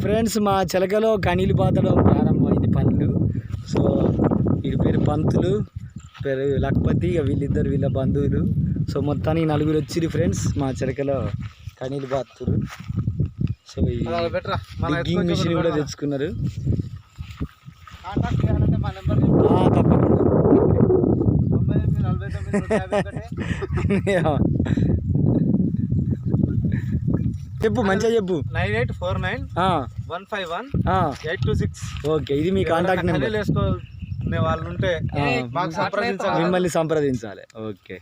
Friends మా చిలకలో కనీలు పాతడం ప్రారంభమైంది పనులు సో వీడి పేరు పంతులు పేరు లక్పతి ఇక వీళ్ళిద్దరు వీళ్ళ బంధువులు. సో మొత్తానికి నలుగురు వచ్చిరు ఫ్రెండ్స్ మా చిలకలో కనీలు పాతురు సో ఈ డిగ్గింగ్ మిషన్ కూడా తెచ్చుకున్నారు. తప్పకుండా తొంభై ఎనిమిది నలభై తొమ్మిది నూట యాభై ఒకటి చెప్పు మంచిగా చెప్పు. నైన్ ఎయిట్ ఫోర్ నైన్ ఆ, వన్ ఫైవ్ వన్ ఆ, ఎయిట్ టూ సిక్స్ ఓకే ఇది మీ కాంటాక్ట్ నెంబర్ వేసుకోనే వాళ్ళు ఉంటే మాకు సంప్రదించాలి. మిమ్మల్ని సంప్రదించాలి. ఓకే.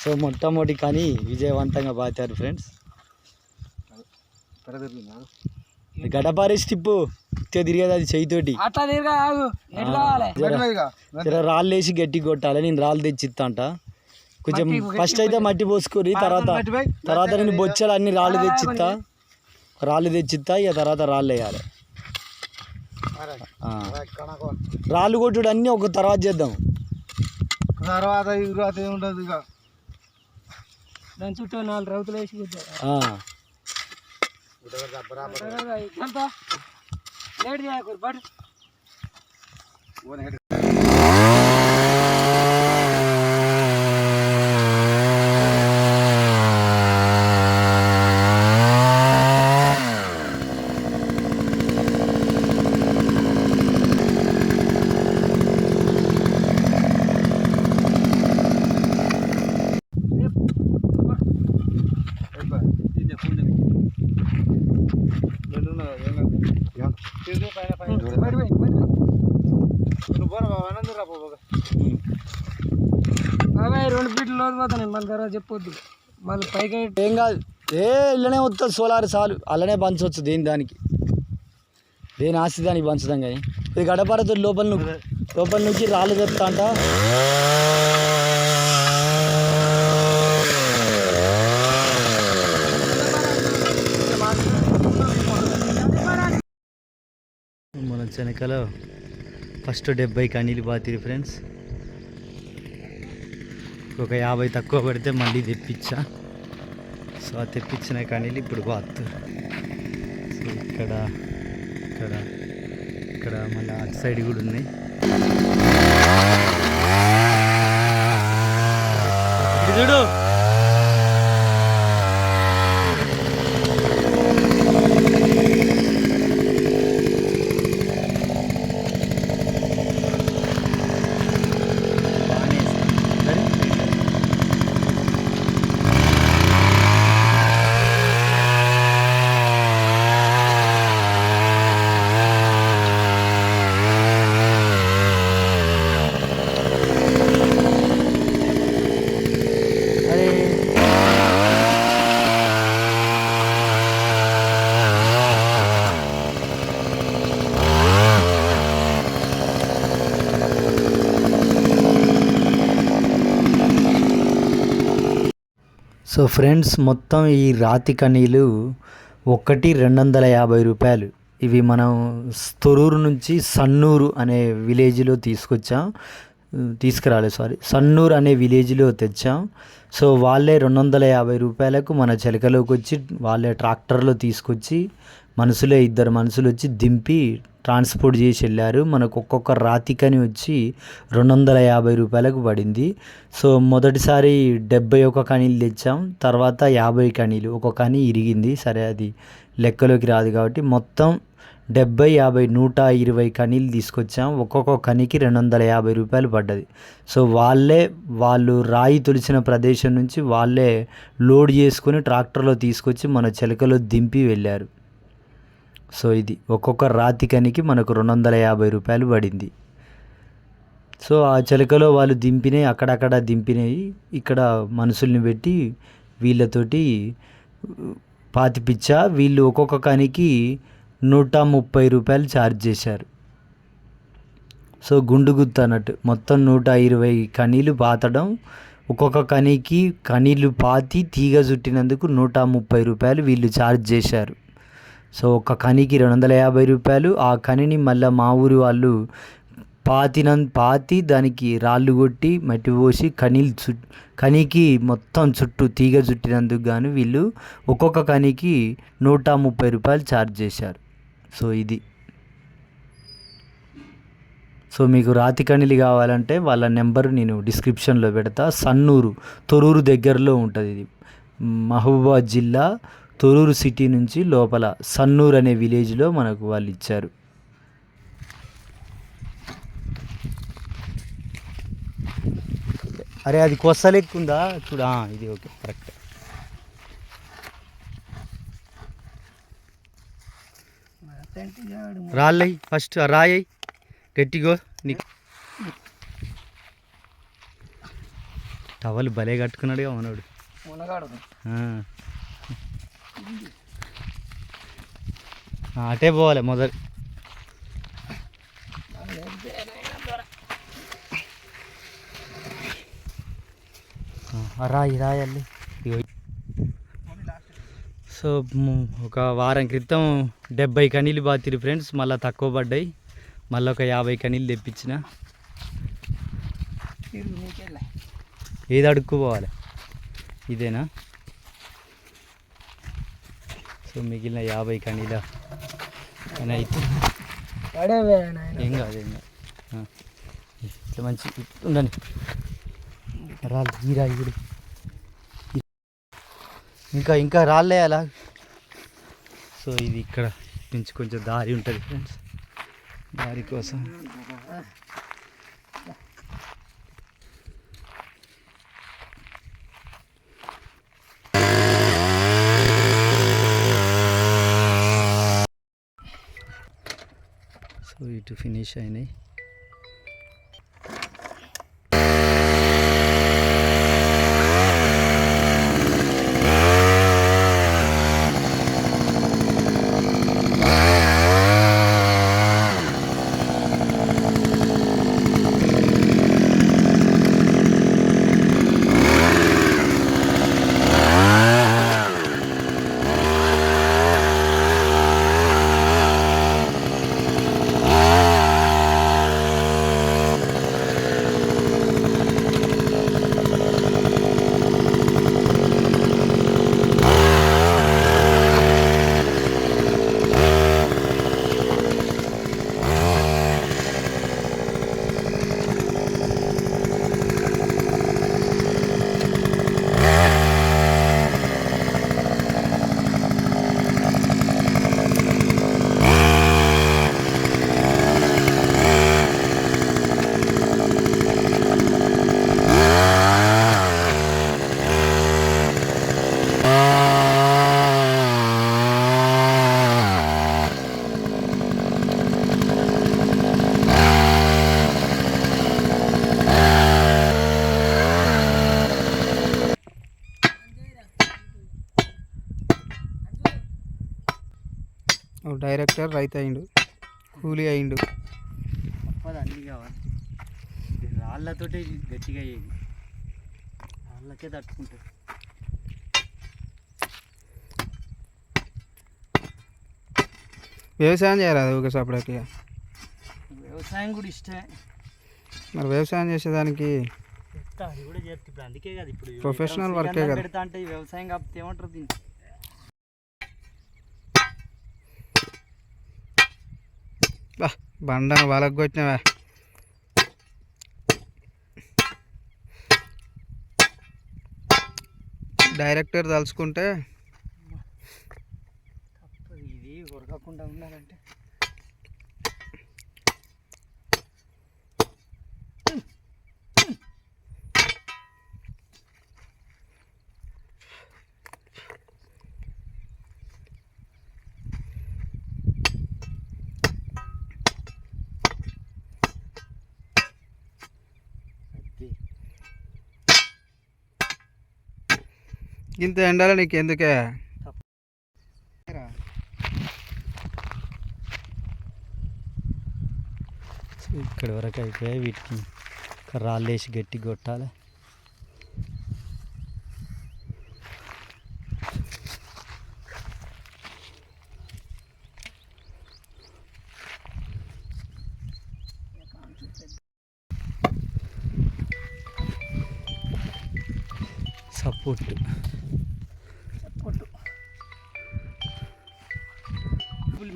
సో మొట్టమొదటి కానీ విజయవంతంగా పాతారు ఫ్రెండ్స్. గడపారి స్టిప్పు తిరిగేది అది చేయితోటి. రాళ్ళు వేసి గట్టి కొట్టాలి నేను రాళ్ళు తెచ్చిస్తా అంట కొంచెం ఫస్ట్ అయితే మట్టి పోసుకొని తర్వాత తర్వాత నేను బొచ్చలు అన్ని రాళ్ళు తెచ్చిస్తా రాళ్ళు తెచ్చిస్తా ఇక తర్వాత రాళ్ళు వేయాలి. రాళ్ళు కొట్టుడు అన్నీ ఒక తర్వాత చేద్దాం. తర్వాత తర్వాత ఏముండదు ఇక. దాని చుట్టూ నాలుగు రౌతులు వేసి లేట్ చేయకూడదు బట్ బయట పోయి బయట పోయి అవే రెండు ఫీట్లు మళ్ళీ తర్వాత చెప్పొద్దు. మళ్ళీ పైకి ఏం కాదు. ఏ ఇళ్ళనే వస్తుంది సోలార్ చాలు అల్లనే పంచవచ్చు దేని దానికి. దేని ఆస్తి దానికి పంచుదాం కానీ. ఇది గడపరతో లోపల నువ్వు లోపల నుంచి రాళ్ళు తెస్తా అంట మన చెనకలో ఫస్ట్ డెబ్బై కనీలు బాతిరి ఫ్రెండ్స్. ఒక యాభై తక్కువ పడితే మళ్ళీ తెప్పించా. సో ఆ తెప్పించిన కానీ ఇప్పుడు బాత్తు సో ఇక్కడ ఇక్కడ ఇక్కడ మళ్ళీ అటు సైడ్ కూడా ఉన్నాయి. చూడు బాగానే వేసింది. సరే? అరే సో ఫ్రెండ్స్ మొత్తం ఈ రాతి కనీలు ఒకటి రెండు వందల యాభై రూపాయలు. ఇవి మనం తొరూరు నుంచి సన్నూరు అనే విలేజ్లో తీసుకొచ్చాం. తీసుకురాలేదు సారీ. సన్నూరు అనే విలేజ్లో తెచ్చాం. సో వాళ్ళే రెండు వందల యాభై రూపాయలకు మన చిలకలోకి వచ్చి వాళ్ళే ట్రాక్టర్లో తీసుకొచ్చి మనుషులే ఇద్దరు మనుషులు వచ్చి దింపి ట్రాన్స్పోర్ట్ చేసి వెళ్ళారు. మనకు ఒక్కొక్క రాతికని వచ్చి రెండు వందల యాభై రూపాయలకు పడింది. సో మొదటిసారి డెబ్బై ఒక కనీలు తెచ్చాం. తర్వాత యాభై కనీలు ఒక కని ఇరిగింది. సరే అది లెక్కలోకి రాదు కాబట్టి మొత్తం డెబ్బై యాభై నూట ఇరవై కనీలు తీసుకొచ్చాం. ఒక్కొక్క కనికి రెండు వందల యాభై రూపాయలు పడ్డది. సో వాళ్ళే వాళ్ళు రాయి తొలిచిన ప్రదేశం నుంచి వాళ్ళే లోడ్ చేసుకొని ట్రాక్టర్లో తీసుకొచ్చి మన చిలకలో దింపి వెళ్ళారు. సో ఇది ఒక్కొక్క రాతి కనికి మనకు రెండు వందల యాభై రూపాయలు పడింది. సో ఆ చిలకలో వాళ్ళు దింపినవి అక్కడక్కడ దింపినవి ఇక్కడ మనుషుల్ని పెట్టి వీళ్ళతోటి పాతిపిచ్చా వీళ్ళు ఒక్కొక్క కనికి నూట ముప్పై రూపాయలు ఛార్జ్ చేశారు. సో గుండు గుత్తు అన్నట్టు మొత్తం నూట ఇరవై కనీలు పాతడం ఒక్కొక్క కనీకి కనీలు పాతి తీగ చుట్టినందుకు నూట ముప్పై రూపాయలు వీళ్ళు ఛార్జ్ చేశారు. సో ఒక కనికి రెండు వందల యాభై రూపాయలు ఆ కనిని మళ్ళీ మా ఊరి వాళ్ళు పాతిన పాతి దానికి రాళ్ళు కొట్టి మట్టి పోసి కనీలు చు కనికి మొత్తం చుట్టూ తీగ చుట్టినందుకు గాను వీళ్ళు ఒక్కొక్క కనికి నూట ముప్పై రూపాయలు ఛార్జ్ చేశారు. సో ఇది. సో మీకు రాతి కణిలి కావాలంటే వాళ్ళ నెంబర్ నేను డిస్క్రిప్షన్లో పెడతా. సన్నూరు తొరూరు దగ్గరలో ఉంటుంది ఇది. మహబూబాబాద్ జిల్లా తొరూరు సిటీ నుంచి లోపల సన్నూరు అనే విలేజ్లో మనకు వాళ్ళు ఇచ్చారు. అరే అది కొస్సలెక్కుందా చూడ ఇది ఓకే కరెక్ట్. రాళ్ళయి ఫస్ట్ రాయయి గట్టిగో నీకు. టవల్ భలే కట్టుకున్నాడుగా మనోడు. అటే పోవాలి మొదలు. రాయి రాయాలి. సో ఒక వారం క్రితం డెబ్బై కనీలు బాతిరి ఫ్రెండ్స్ మళ్ళీ తక్కువ పడ్డాయి. మళ్ళీ ఒక యాభై కనీలు తెప్పించిన. ఏది అడుక్కుపోవాలి ఇదేనా? సో మిగిలిన యాభై కనీల అని అయితే ఏం కాదు ఏం కాదు. ఇట్లా మంచి ఉండండి. రాళ్ళు ఈ రాయి ఇంకా ఇంకా రాళ్ళేయాలా సో ఇది ఇక్కడ నుంచి కొంచెం దారి ఉంటుంది ఫ్రెండ్స్ దారి కోసం. సో ఇటు ఫినిష్ అయినాయి డైరెక్టర్ రైతు అయిండు కూలీ అయిండు. అన్నీ కావాలి. ఇది రాళ్ళతోటే గట్టిగా అయ్యేది రాళ్ళకే తట్టుకుంటుంది వ్యవసాయం చేయరాదు ఒక సపరేట్ ఇక వ్యవసాయం కూడా ఇష్టమే. మరి వ్యవసాయం చేసేదానికి ఇప్పుడు అందుకే కదా ఇప్పుడు Professional ఎకరం work ఏ శ్రీగంధం కదా. పెడతా అంటే ఈ వ్యవసాయం కాకపోతే ఏమంటారు దీన్ని బా బండను వాళ్ళకు డైరెక్టర్ తలుచుకుంటే ఇది ఉరకకుండా ఉండాలంటే. ఇంత ఎండాల నీకు ఎందుకే ఇక్కడి వరకు అయితే వీటికి. రాళ్ళు వేసి గట్టి కొట్టాలి. సపోర్ట్.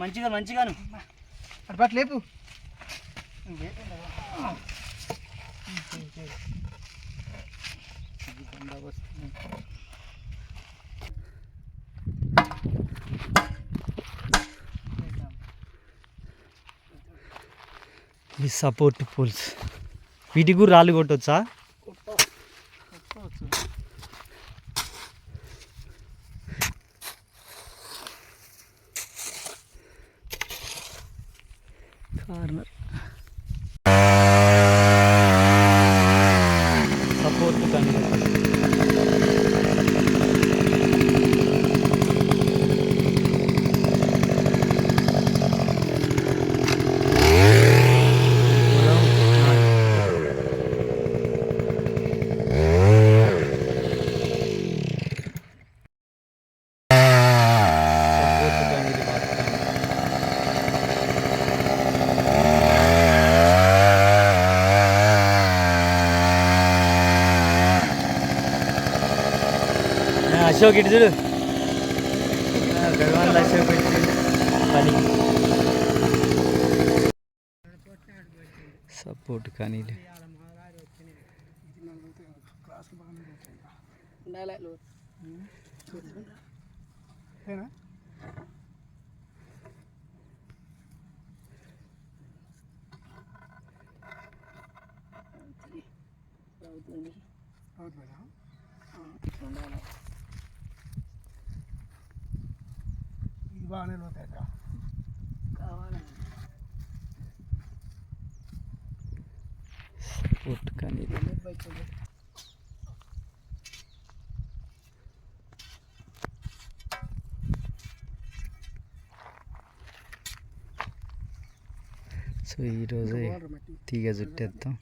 మంచిగా మంచిగాను. అటు పట్టు లేపు. ఈ సపోర్ట్ పోల్స్ వీటికి కూడా రాళ్ళు కొట్టొచ్చా? సపోర్ట్ కానీ సపోర్ట్ అశోక్ ఇటు చూడు. గడవాన్లో అశోక్. పని. సపోర్ట్ కానీ ఇది. ఇది బాగానే లోతాయి సపోర్ట్ కానీ ఇది. సో ఈరోజే తీగ చుట్టేద్దాం.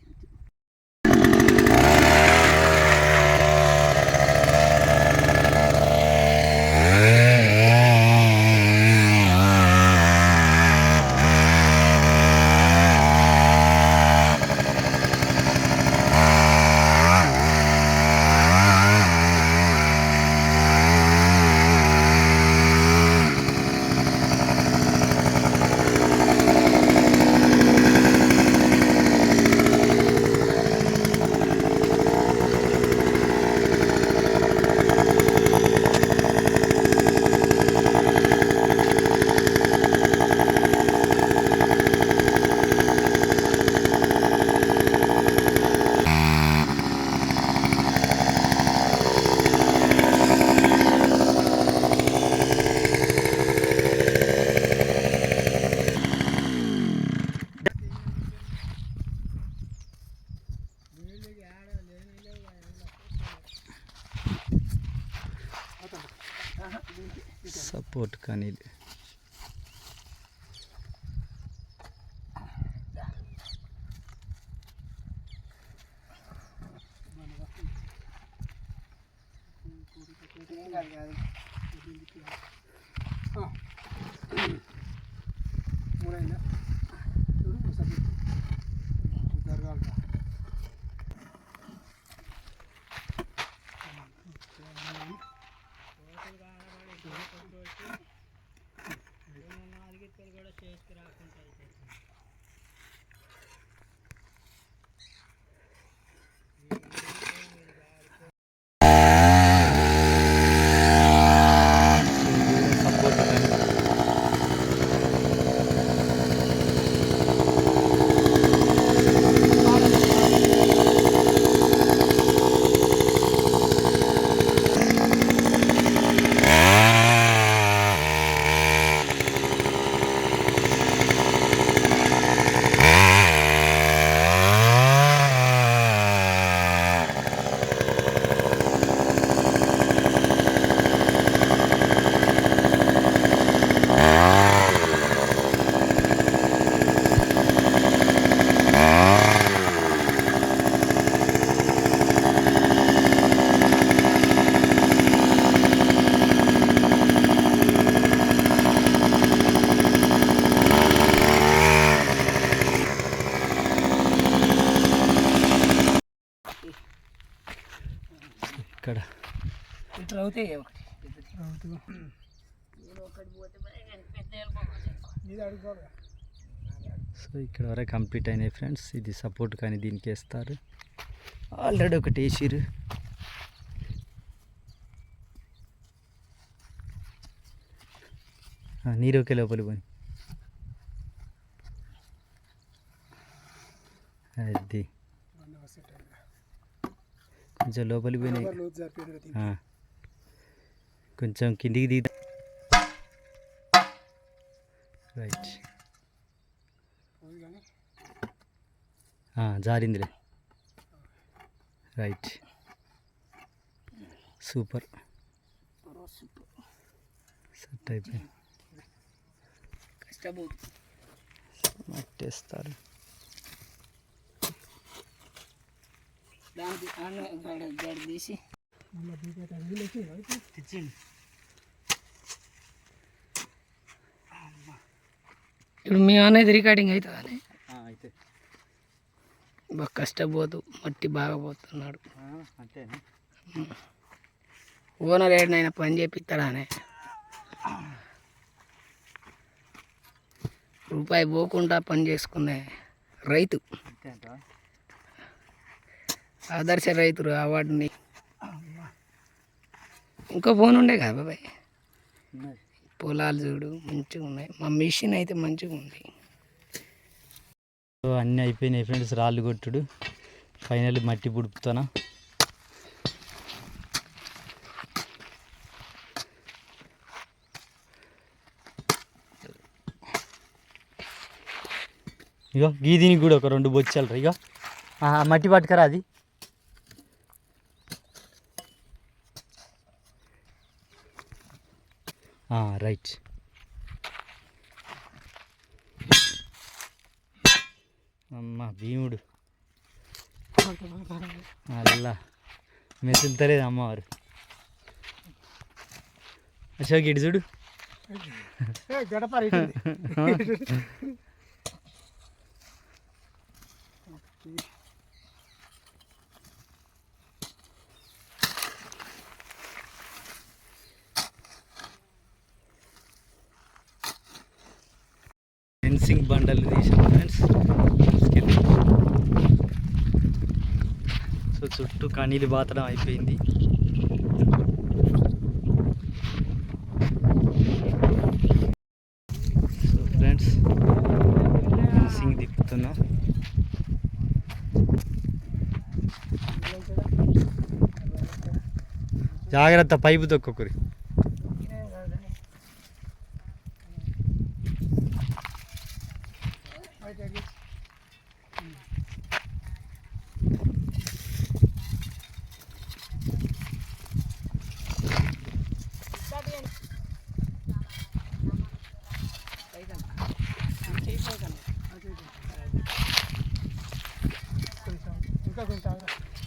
సో ఇక్కడ వరకు కంప్లీట్ అయినాయి ఫ్రెండ్స్. ఇది సపోర్ట్ కానీ దీనికి వేస్తారు. ఆల్రెడీ ఒకటి వేసిరు నీరు ఒకే లోపలి పోయి అది. కొంచెం లోపలికి పోయినాయి. కొంచెం కిందికి దిగి జారిందిలే రైట్ సూపర్ సెట్ అయిపోయింది కష్టపోతు మట్టేస్తారు దానికి ఆడ గడ గడ తీసి తెచ్చిండు ఇప్పుడు మీ అనేది రికార్డింగ్ అవుతుందని అయితే బాగా కష్టపోతూ మట్టి బాగా పోతున్నాడు. ఓనర్ ఏడనైనా పని చేపిస్తాడానే రూపాయి పోకుండా పని చేసుకునే రైతు. ఆదర్శ రైతు అవార్డుని. ఇంకో ఫోన్ ఉండే కదా బాబాయ్? పొలాలు చూడు మంచిగా ఉన్నాయి మా మిషన్ అయితే మంచిగా ఉంది అన్నీ అయిపోయినాయి ఫ్రెండ్స్ రాళ్ళు కొట్టుడు. ఫైనల్ మట్టి పుడుపుతానా. ఇగో గీ దీనికి కూడా ఒక రెండు బొచ్చాలు ఇగో. మట్టి పట్టుకరా అది. రైట్. భీముడు. అల్లా. మెసులుతలేదు అమ్మవారు. అశోక్ ఇటు చూడు. ఫెన్సింగ్ బండలు తీసాం ఫ్రెండ్స్ తీసుకెళ్ళి సో చుట్టూ కనీలు బాతడం అయిపోయింది. సో ఫ్రెండ్స్ ఫెన్సింగ్ తిప్పుతున్నాం జాగ్రత్త పైపు తొక్కొకరి.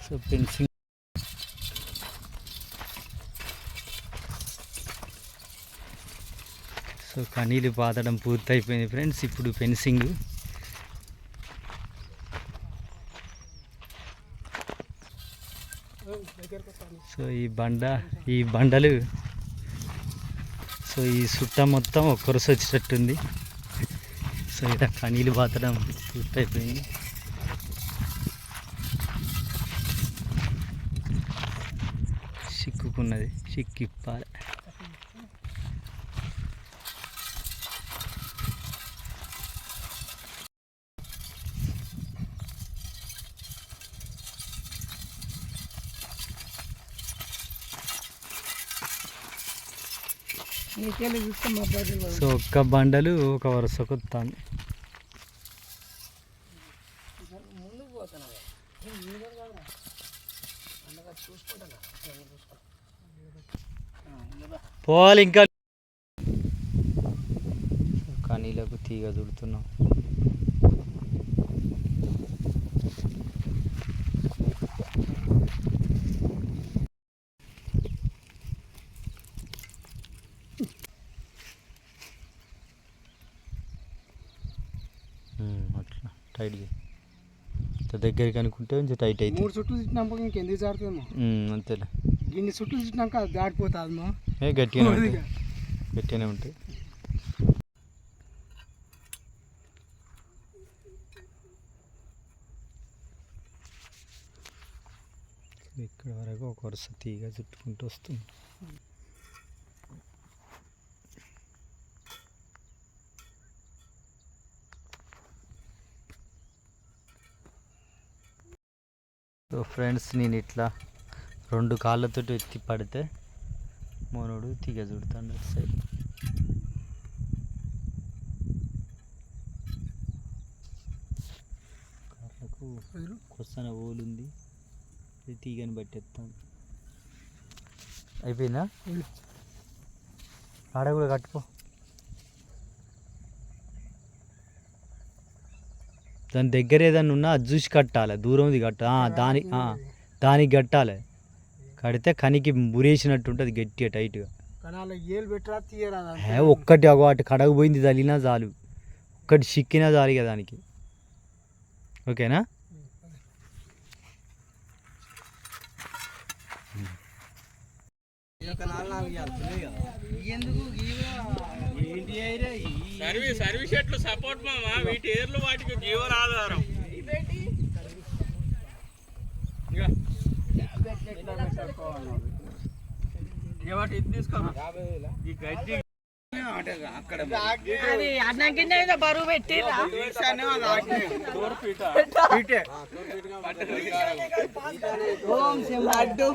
సో ఫెన్సింగ్ సో కనీలు పాతడం పూర్తయిపోయింది ఫ్రెండ్స్. ఇప్పుడు ఫెన్సింగ్. సో ఈ బండ ఈ బండలు సో ఈ సుట్ట మొత్తం ఒక్కరుసు వచ్చేటట్టుంది. సో ఇక్కడ కనీలు పాతడం పూర్తయిపోయింది. చిక్కుకున్నది చిక్కిప్పాలి సో ఒక్క బండలు ఒక వరుస కొత్తాను పోవాలి ఇంకా. కనీలకు తీగ చుడుతున్నాం అట్లా టైట్ చేయి. దగ్గరికి అనుకుంటే కొంచెం టైట్ అవుతుంది. మూడు చుట్టూ తిట్టినాక ఇంకెందుకు జారుతుందేమో? అంతేలే. గిన్ని చుట్టూ చుట్టినాక దాటిపోతుంది మా ఏ గట్టిగానే ఉంటాయి గట్టిగానే ఉంటాయి ఇక్కడ వరకు ఒక వరుస తీగ చుట్టుకుంటూ వస్తుంది. సో ఫ్రెండ్స్ నేను ఇట్లా రెండు కాళ్ళతో ఎత్తి పడితే మోనోడు తీగ చుడతాడు సైడ్. కాళ్ళకు కొసన ఓలుంది ఇది తీగని అయిపోయిందా. ఆడ కూడా కట్టుకో. దాని దగ్గర ఏదైనా ఉన్నా అది చూసి కట్టాలి. దూరంది కట్ట దాని దానికి కట్టాలి. కడితే కనికి మురేసినట్టు ఉంటుంది గట్టిగా టైట్గా ఒక్కటి ఒక అటు కడగ పోయింది తగిలినా చాలు. ఒక్కటి చిక్కినా చాలు ఇక దానికి. ఓకేనా? సర్వీస్ సర్వీస్ ఎట్లు సపోర్ట్ మామా. వీటి ఏర్లు వాటికి జీవనాధారం. అక్కడ బరువు పెట్టి. అడ్డు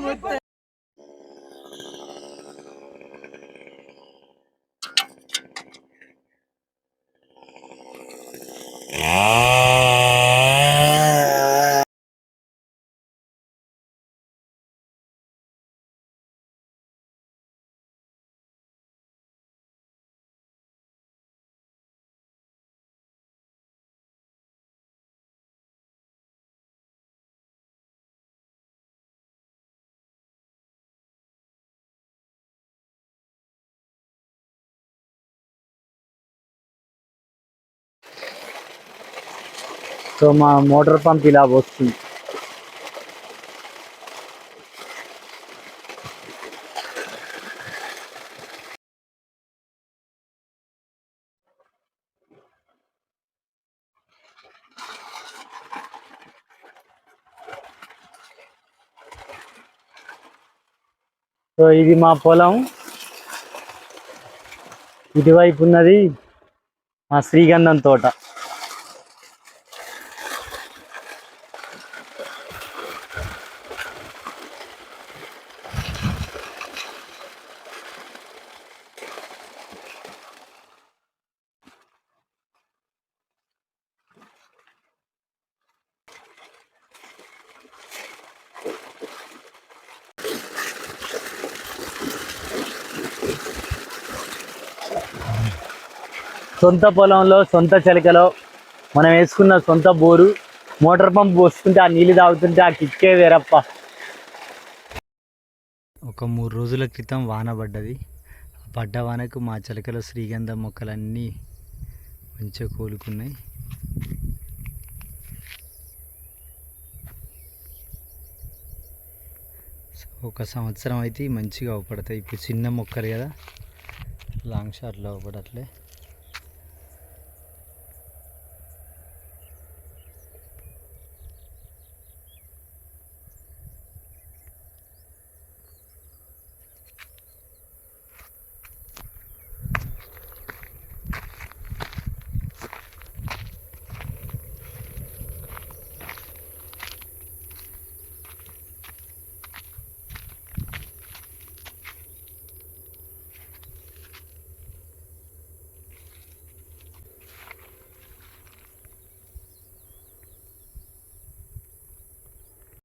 సో మా మోటార్ పంప్ ఇలా వస్తుంది. సో ఇది మా పొలం. ఇటువైపు ఉన్నది మా శ్రీగంధం తోట. సొంత పొలంలో సొంత చెలకలో మనం వేసుకున్న సొంత బోరు మోటార్ పంప్ పోసుకుంటే ఆ నీళ్ళు తాగుతుంటే ఆ కిక్కే వేరప్ప. ఒక మూడు రోజుల క్రితం వాన పడ్డది. ఆ పడ్డ వానకు మా చిలకలో శ్రీగంధ మొక్కలన్నీ మంచిగా కోలుకున్నాయి. ఒక సంవత్సరం అయితే మంచిగా అవపడతాయి. ఇప్పుడు చిన్న మొక్కలు కదా లాంగ్ షాట్లో అవపడట్లే.